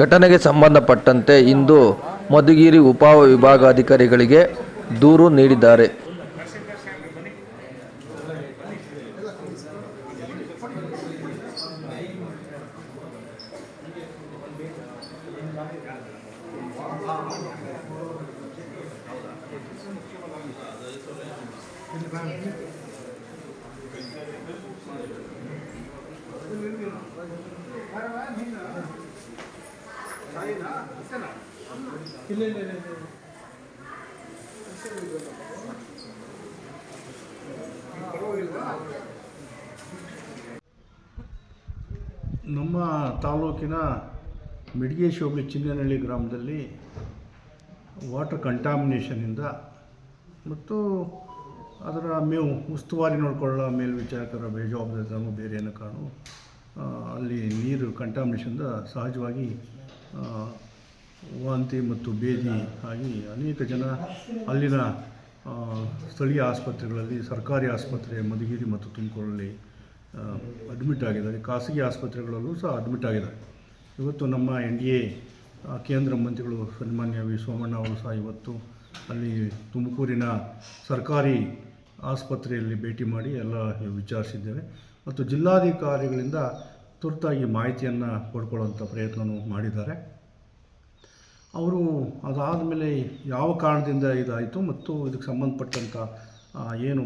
ಘಟನೆಗೆ ಸಂಬಂಧಪಟ್ಟಂತೆ ಇಂದು ಮಧುಗಿರಿ ಉಪ ವಿಭಾಗಾಧಿಕಾರಿಗಳಿಗೆ ದೂರು ನೀಡಿದ್ದಾರೆ. ನಮ್ಮ ತಾಲೂಕಿನ ಮಿಡ್ಗೇಶ್ ಹೋಬಳಿ ಚಿನ್ನನಹಳ್ಳಿ ಗ್ರಾಮದಲ್ಲಿ ವಾಟರ್ ಕಂಟಾಮಿನೇಷನಿಂದ ಮತ್ತು ಅದರ ಮೇವು ಉಸ್ತುವಾರಿ ನೋಡಿಕೊಳ್ಳೋ ಮೇಲ್ವಿಚಾರಕರ ಬೇಜವಾಬ್ದಾರಿತನೂ ಬೇರೆ ಏನೋ ಕಾರಣ ಅಲ್ಲಿ ನೀರು ಕಂಟಾಮಿನೇಷನಿಂದ ಸಹಜವಾಗಿ ವಾಂತಿ ಮತ್ತು ಬೇದಿ ಆಗಿ ಅನೇಕ ಜನ ಅಲ್ಲಿನ ಸ್ಥಳೀಯ ಆಸ್ಪತ್ರೆಗಳಲ್ಲಿ ಸರ್ಕಾರಿ ಆಸ್ಪತ್ರೆ ಮಧುಗಿರಿ ಮತ್ತು ತುಮಕೂರಲ್ಲಿ ಅಡ್ಮಿಟ್ ಆಗಿದ್ದಾರೆ. ಖಾಸಗಿ ಆಸ್ಪತ್ರೆಗಳಲ್ಲೂ ಸಹ ಅಡ್ಮಿಟ್ ಆಗಿದ್ದಾರೆ. ಇವತ್ತು ನಮ್ಮ ಎನ್ ಡಿ ಎ ಕೇಂದ್ರ ಮಂತ್ರಿಗಳು ಸನ್ಮಾನ್ಯ ವಿ ಸೋಮಣ್ಣ ಅವರು ಸಹ ಇವತ್ತು ಅಲ್ಲಿ ತುಮಕೂರಿನ ಸರ್ಕಾರಿ ಆಸ್ಪತ್ರೆಯಲ್ಲಿ ಭೇಟಿ ಮಾಡಿ ಎಲ್ಲ ವಿಚಾರಿಸಿದ್ದೇವೆ. ಮತ್ತು ಜಿಲ್ಲಾಧಿಕಾರಿಗಳಿಂದ ತುರ್ತಾಗಿ ಮಾಹಿತಿಯನ್ನು ಪಡ್ಕೊಳ್ಳುವಂಥ ಪ್ರಯತ್ನವೂ ಮಾಡಿದ್ದಾರೆ. ಅವರು ಅದಾದ ಮೇಲೆ ಯಾವ ಕಾರಣದಿಂದ ಇದಾಯಿತು ಮತ್ತು ಇದಕ್ಕೆ ಸಂಬಂಧಪಟ್ಟಂಥ ಏನು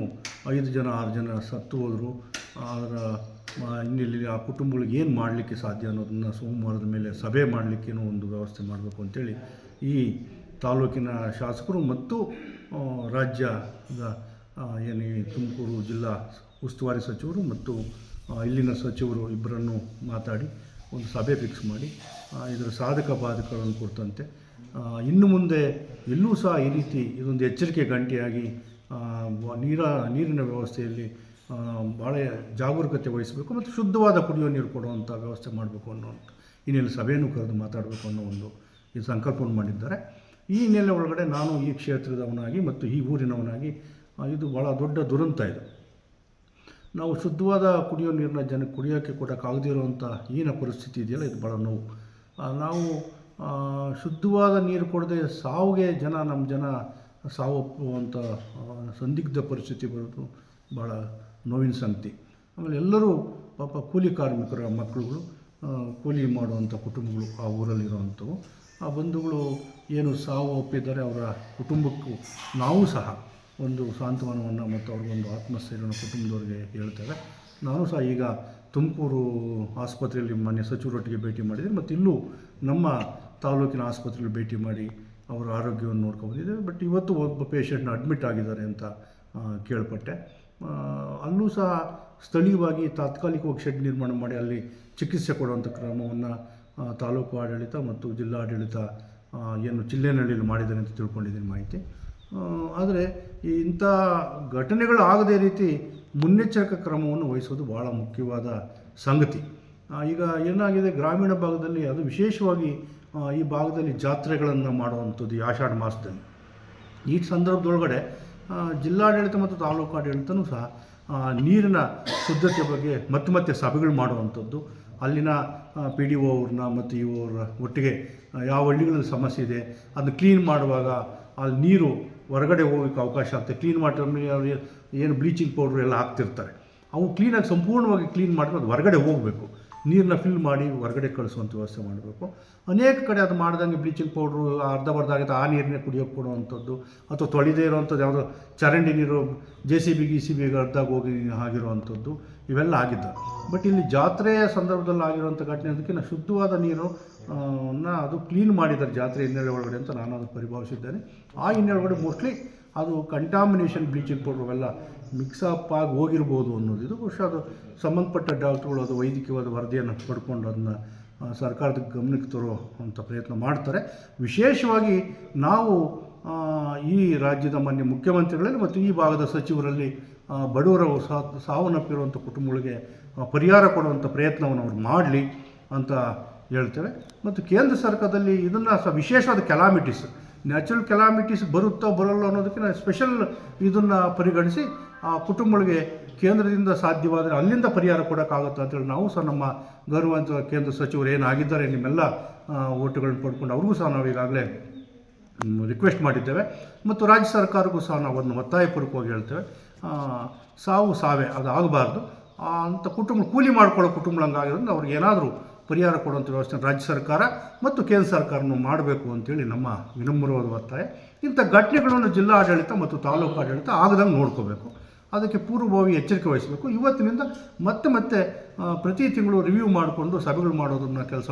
ಐದು ಜನ, ಆರು ಜನ ಸತ್ತು ಹೋದರು, ಅದರ ಇನ್ನಿಲ್ಲಿ ಆ ಕುಟುಂಬಗಳಿಗೆ ಏನು ಮಾಡಲಿಕ್ಕೆ ಸಾಧ್ಯ ಅನ್ನೋದನ್ನು ಸೋಮವಾರದ ಮೇಲೆ ಸಭೆ ಮಾಡಲಿಕ್ಕೇನೋ ಒಂದು ವ್ಯವಸ್ಥೆ ಮಾಡಬೇಕು ಅಂತೇಳಿ ಈ ತಾಲೂಕಿನ ಶಾಸಕರು ಮತ್ತು ರಾಜ್ಯದ ಏನು ತುಮಕೂರು ಜಿಲ್ಲಾ ಉಸ್ತುವಾರಿ ಸಚಿವರು ಮತ್ತು ಇಲ್ಲಿನ ಸಚಿವರು ಇಬ್ಬರನ್ನು ಮಾತಾಡಿ ಒಂದು ಸಭೆ ಫಿಕ್ಸ್ ಮಾಡಿ ಇದರ ಸಾಧಕ ಬಾಧಕಗಳನ್ನು ಕುರಿತಂತೆ ಇನ್ನು ಮುಂದೆ ಎಲ್ಲೂ ಸಹ ಈ ರೀತಿ ಇದೊಂದು ಎಚ್ಚರಿಕೆ ಗಂಟೆಯಾಗಿ ನೀರ, ನೀರಿನ ವ್ಯವಸ್ಥೆಯಲ್ಲಿ ಭಾಳ ಜಾಗರೂಕತೆ ವಹಿಸಬೇಕು ಮತ್ತು ಶುದ್ಧವಾದ ಕುಡಿಯುವ ನೀರು ಕೊಡುವಂಥ ವ್ಯವಸ್ಥೆ ಮಾಡಬೇಕು ಅನ್ನೋ ಹಿನ್ನೆಲೆ ಸಭೆಯನ್ನು ಕರೆದು ಮಾತಾಡಬೇಕು ಅನ್ನೋ ಒಂದು ಈ ಸಂಕಲ್ಪವನ್ನು ಮಾಡಿದ್ದಾರೆ. ಈ ಹಿನ್ನೆಲೆ ಒಳಗಡೆ ನಾನು ಈ ಕ್ಷೇತ್ರದವನಾಗಿ ಮತ್ತು ಈ ಊರಿನವನಾಗಿ ಇದು ಭಾಳ ದೊಡ್ಡ ದುರಂತ ಇದು. ನಾವು ಶುದ್ಧವಾದ ಕುಡಿಯೋ ನೀರನ್ನ ಜನಕ್ಕೆ ಕುಡಿಯೋಕ್ಕೆ ಕೊಡೋಕ್ಕಾಗದೇ ಇರುವಂಥ ಈನ ಪರಿಸ್ಥಿತಿ ಇದೆಯಲ್ಲ ಇದು ಭಾಳ ನೋವು. ನಾವು ಶುದ್ಧವಾದ ನೀರು ಕೊಡದೆ ಸಾವಿಗೆ ಜನ ನಮ್ಮ ಜನ ಸಾವಪ್ಪುವಂಥ ಆ, ಸಂದಿಗ್ಧ ಪರಿಸ್ಥಿತಿ ಬರೋದು ಭಾಳ ನೋವಿನ ಸಂಗತಿ. ಆಮೇಲೆ ಎಲ್ಲರೂ ಪಾಪ ಕೂಲಿ ಕಾರ್ಮಿಕರ, ಮಕ್ಕಳುಗಳು ಕೂಲಿ ಮಾಡುವಂಥ ಕುಟುಂಬಗಳು ಆ ಊರಲ್ಲಿರುವಂಥವು. ಆ ಬಂಧುಗಳು ಏನು ಸಾವು ಒಪ್ಪಿದ್ದಾರೆ ಅವರ ಕುಟುಂಬಕ್ಕೂ ನಾವು ಸಹ ಒಂದು ಸಾಂತ್ವನವನ್ನು ಮತ್ತು ಅವ್ರಿಗೊಂದು ಆತ್ಮಸ್ಥೈರ್ಯವನ್ನು ಕುಟುಂಬದವ್ರಿಗೆ ಹೇಳ್ತೇವೆ. ನಾನು ಸಹ ಈಗ ತುಮಕೂರು ಆಸ್ಪತ್ರೆಯಲ್ಲಿ ಮಾನ್ಯ ಸಚಿವರೊಟ್ಟಿಗೆ ಭೇಟಿ ಮಾಡಿದ್ದೀನಿ. ಮತ್ತು ಇಲ್ಲೂ ನಮ್ಮ ತಾಲೂಕಿನ ಆಸ್ಪತ್ರೆಯಲ್ಲಿ ಭೇಟಿ ಮಾಡಿ ಅವರ ಆರೋಗ್ಯವನ್ನು ನೋಡ್ಕೊಬಂದಿದ್ದೇವೆ ಬಟ್ ಇವತ್ತು ಒಬ್ಬ ಪೇಷಂಟ್ನ ಅಡ್ಮಿಟ್ ಆಗಿದ್ದಾರೆ ಅಂತ ಕೇಳ್ಪಟ್ಟೆ. ಅಲ್ಲೂ ಸಹ ಸ್ಥಳೀಯವಾಗಿ ತಾತ್ಕಾಲಿಕವಾಗಿ ಶೆಡ್ ನಿರ್ಮಾಣ ಮಾಡಿ ಅಲ್ಲಿ ಚಿಕಿತ್ಸೆ ಕೊಡುವಂಥ ಕ್ರಮವನ್ನು ತಾಲೂಕು ಆಡಳಿತ ಮತ್ತು ಜಿಲ್ಲಾಡಳಿತ ಏನು ಜಿಲ್ಲೆನಳ್ಳಿಯಲ್ಲಿ ಮಾಡಿದ್ದಾರೆ ಅಂತ ತಿಳ್ಕೊಂಡಿದ್ದೀನಿ ಮಾಹಿತಿ. ಆದರೆ ಇಂಥ ಘಟನೆಗಳು ಆಗದೇ ರೀತಿ ಮುನ್ನೆಚ್ಚರಿಕೆ ಕ್ರಮವನ್ನು ವಹಿಸೋದು ಭಾಳ ಮುಖ್ಯವಾದ ಸಂಗತಿ. ಈಗ ಏನಾಗಿದೆ, ಗ್ರಾಮೀಣ ಭಾಗದಲ್ಲಿ ಅದು ವಿಶೇಷವಾಗಿ ಈ ಭಾಗದಲ್ಲಿ ಜಾತ್ರೆಗಳನ್ನು ಮಾಡುವಂಥದ್ದು ಆಷಾಢ ಮಾಸದಲ್ಲಿ. ಈ ಸಂದರ್ಭದೊಳಗಡೆ ಜಿಲ್ಲಾಡಳಿತ ಮತ್ತು ತಾಲೂಕು ಆಡಳಿತನೂ ಸಹ ನೀರಿನ ಶುದ್ಧತೆ ಬಗ್ಗೆ ಮತ್ತೆ ಮತ್ತೆ ಸಭೆಗಳು ಮಾಡುವಂಥದ್ದು. ಅಲ್ಲಿನ ಪಿ ಡಿ ಒ ಅವ್ರನ್ನ ಮತ್ತು ಇವರ ಒಟ್ಟಿಗೆ ಯಾವ ಹಳ್ಳಿಗಳಲ್ಲಿ ಸಮಸ್ಯೆ ಇದೆ, ಅದನ್ನು ಕ್ಲೀನ್ ಮಾಡುವಾಗ ಅಲ್ಲಿ ನೀರು ಹೊರಗಡೆ ಹೋಗೋಕ್ಕೆ ಅವಕಾಶ ಆಗುತ್ತೆ ಕ್ಲೀನ್ ಅವ್ರು ಏನು ಬ್ಲೀಚಿಂಗ್ ಪೌಡ್ರ್ ಎಲ್ಲ ಹಾಕ್ತಿರ್ತಾರೆ. ಅವು ಕ್ಲೀನಾಗಿ ಸಂಪೂರ್ಣವಾಗಿ ಕ್ಲೀನ್ ಮಾಡಿದ್ರೆ ಅದು ಹೊರಗಡೆ ಹೋಗಬೇಕು. ನೀರನ್ನ ಫಿಲ್ ಮಾಡಿ ಹೊರಗಡೆ ಕಳಿಸುವಂಥ ವ್ಯವಸ್ಥೆ ಮಾಡಬೇಕು. ಅನೇಕ ಕಡೆ ಅದು ಮಾಡ್ದಂಗೆ ಬ್ಲೀಚಿಂಗ್ ಪೌಡ್ರು ಅರ್ಧ ಬರ್ಧ ಆಗುತ್ತೆ ಆ ನೀರನ್ನೇ ಕುಡಿಯೋಕ್ಕೆ ಕೊಡುವಂಥದ್ದು. ಅಥವಾ ತೊಳೆದೇ ಇರುವಂಥದ್ದು ಯಾವುದೋ ಚರಂಡಿ ನೀರು ಜೆ ಸಿ ಬಿ ಸಿ ಬಿಗೆ ಅರ್ಧಾಗ ಹೋಗಿ ಆಗಿರುವಂಥದ್ದು. ಇವೆಲ್ಲ ಆಗಿದ್ದು. ಬಟ್ ಇಲ್ಲಿ ಜಾತ್ರೆಯ ಸಂದರ್ಭದಲ್ಲಿ ಆಗಿರುವಂಥ ಘಟನೆ ಅದಕ್ಕಿಂತ ಶುದ್ಧವಾದ ನೀರು ಅದು ಕ್ಲೀನ್ ಮಾಡಿದ್ದಾರೆ ಜಾತ್ರೆ ಹಿನ್ನೆಲೆ ಒಳಗಡೆ ಅಂತ ನಾನು ಅದು ಪರಿಭಾವಿಸಿದ್ದೇನೆ. ಆ ಹಿನ್ನೆಲೆ ಒಳಗಡೆ ಮೋಸ್ಟ್ಲಿ ಅದು ಕಂಟಾಮಿನೇಷನ್ ಬ್ಲೀಚಿಂಗ್ ಪೌಡ್ರ್ ಅವೆಲ್ಲ ಮಿಕ್ಸ್ ಅಪ್ ಆಗಿ ಹೋಗಿರ್ಬೋದು ಅನ್ನೋದು. ಇದು ಬಹುಶಃ ಅದು ಸಂಬಂಧಪಟ್ಟ ಡಾಕ್ಟ್ರುಗಳು ಅದು ವೈದ್ಯಕೀಯವಾದ ವರದಿಯನ್ನು ಪಡ್ಕೊಂಡು ಅದನ್ನು ಸರ್ಕಾರದ ಗಮನಕ್ಕೆ ತರೋ ಅಂತ ಪ್ರಯತ್ನ ಮಾಡ್ತಾರೆ. ವಿಶೇಷವಾಗಿ ನಾವು ಈ ರಾಜ್ಯದ ಮಾನ್ಯ ಮುಖ್ಯಮಂತ್ರಿಗಳಲ್ಲಿ ಮತ್ತು ಈ ಭಾಗದ ಸಚಿವರಲ್ಲಿ ಬಡವರ ಸಾವನ್ನಪ್ಪಿರುವಂಥ ಕುಟುಂಬಗಳಿಗೆ ಪರಿಹಾರ ಕೊಡುವಂಥ ಪ್ರಯತ್ನವನ್ನು ಅವ್ರು ಮಾಡಲಿ ಅಂತ ಹೇಳ್ತೇವೆ. ಮತ್ತು ಕೇಂದ್ರ ಸರ್ಕಾರದಲ್ಲಿ ಇದನ್ನು ಸ, ವಿಶೇಷವಾದ ಕೆಲಾಮಿಟೀಸ್ ನ್ಯಾಚುರಲ್ ಕೆಲಾಮಿಟೀಸ್ ಬರುತ್ತೋ ಬರಲ್ಲ ಅನ್ನೋದಕ್ಕೆ ನಾವು ಸ್ಪೆಷಲ್ ಇದನ್ನು ಪರಿಗಣಿಸಿ ಆ ಕುಟುಂಬಗಳಿಗೆ ಕೇಂದ್ರದಿಂದ ಸಾಧ್ಯವಾದರೆ ಅಲ್ಲಿಂದ ಪರಿಹಾರ ಕೊಡೋಕ್ಕಾಗುತ್ತೆ ಅಂತೇಳಿ ನಾವು ಸಹ ನಮ್ಮ ಗೌರವಾನ್ವಿತ ಕೇಂದ್ರ ಸಚಿವರು ಏನಾಗಿದ್ದಾರೆ ನಿಮ್ಮೆಲ್ಲ ಓಟುಗಳನ್ನು ಪಡ್ಕೊಂಡು ಅವ್ರಿಗೂ ಸಹ ನಾವು ಈಗಾಗಲೇ ರಿಕ್ವೆಸ್ಟ್ ಮಾಡಿದ್ದೇವೆ. ಮತ್ತು ರಾಜ್ಯ ಸರ್ಕಾರಕ್ಕೂ ಸಹ ನಾವು ಅದನ್ನು ಒತ್ತಾಯಪೂರ್ವಕವಾಗಿ ಹೇಳ್ತೇವೆ. ಸಾವು ಸಾವೇ ಅದು ಆಗಬಾರ್ದು ಅಂಥ ಕುಟುಂಬ, ಕೂಲಿ ಮಾಡ್ಕೊಳ್ಳೋ ಕುಟುಂಬಗಳಂಗಾಗಿರೋದ್ರಿಂದ ಅವ್ರಿಗೆ ಏನಾದರೂ ಪರಿಹಾರ ಕೊಡುವಂಥ ವ್ಯವಸ್ಥೆ ರಾಜ್ಯ ಸರ್ಕಾರ ಮತ್ತು ಕೇಂದ್ರ ಸರ್ಕಾರನು ಮಾಡಬೇಕು ಅಂತೇಳಿ ನಮ್ಮ ವಿನಮ್ರವಾದ ಒತ್ತಾಯ. ಇಂಥ ಘಟನೆಗಳನ್ನು ಜಿಲ್ಲಾ ಆಡಳಿತ ಮತ್ತು ತಾಲೂಕು ಆಡಳಿತ ಆಗದಂಗೆ ನೋಡ್ಕೋಬೇಕು. ಅದಕ್ಕೆ ಪೂರ್ವಭಾವಿ ಎಚ್ಚರಿಕೆ ವಹಿಸಬೇಕು. ಇವತ್ತಿನಿಂದ ಮತ್ತೆ ಮತ್ತೆ ಪ್ರತಿ ತಿಂಗಳು ರಿವ್ಯೂ ಮಾಡಿಕೊಂಡು ಸಭೆಗಳು ಮಾಡೋದನ್ನ ಕೆಲಸ